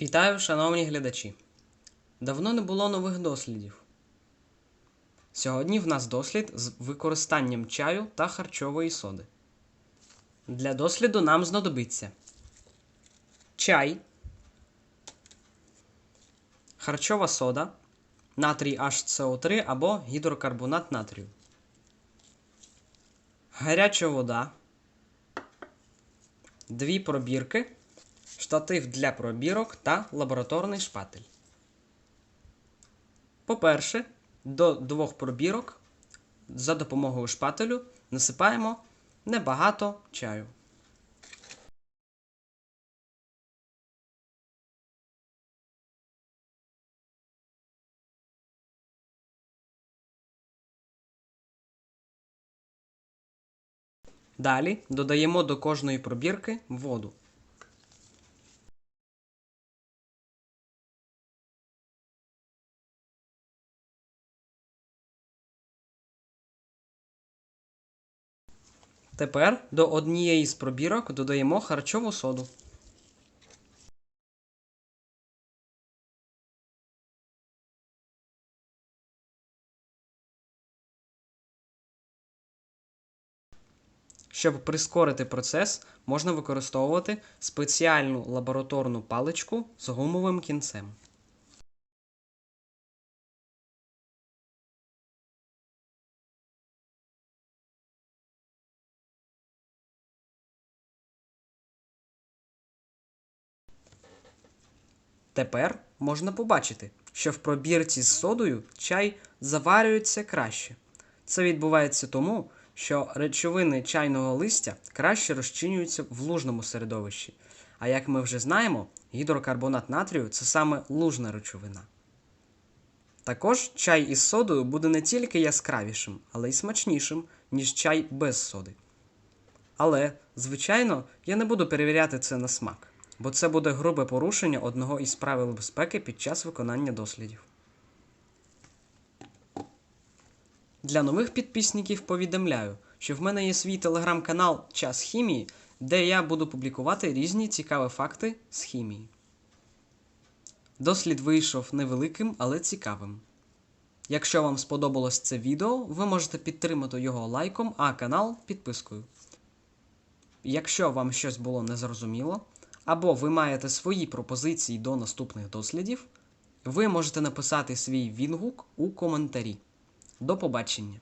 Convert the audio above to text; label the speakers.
Speaker 1: Вітаю, шановні глядачі! Давно не було нових дослідів. Сьогодні в нас дослід з використанням чаю та харчової соди. Для досліду нам знадобиться чай, харчова сода, натрій HCO3 або гідрокарбонат натрію, гаряча вода, дві пробірки штатив для пробірок та лабораторний шпатель. По-перше, до двох пробірок за допомогою шпателю насипаємо небагато чаю. Далі додаємо до кожної пробірки воду. Тепер до однієї з пробірок додаємо харчову соду. Щоб прискорити процес, можна використовувати спеціальну лабораторну паличку з гумовим кінцем. Тепер можна побачити, що в пробірці з содою чай заварюється краще. Це відбувається тому, що речовини чайного листя краще розчинюються в лужному середовищі. А як ми вже знаємо, гідрокарбонат натрію це саме лужна речовина. Також чай із содою буде не тільки яскравішим, але й смачнішим, ніж чай без соди. Але, звичайно, я не буду перевіряти це на смак, бо це буде грубе порушення одного із правил безпеки під час виконання дослідів. Для нових підписників повідомляю, що в мене є свій телеграм-канал Час хімії, де я буду публікувати різні цікаві факти з хімії. Дослід вийшов невеликим, але цікавим. Якщо вам сподобалось це відео, ви можете підтримати його лайком, а канал підпискою. Якщо вам щось було незрозуміло, або ви маєте свої пропозиції до наступних дослідів, ви можете написати свій відгук у коментарі. До побачення!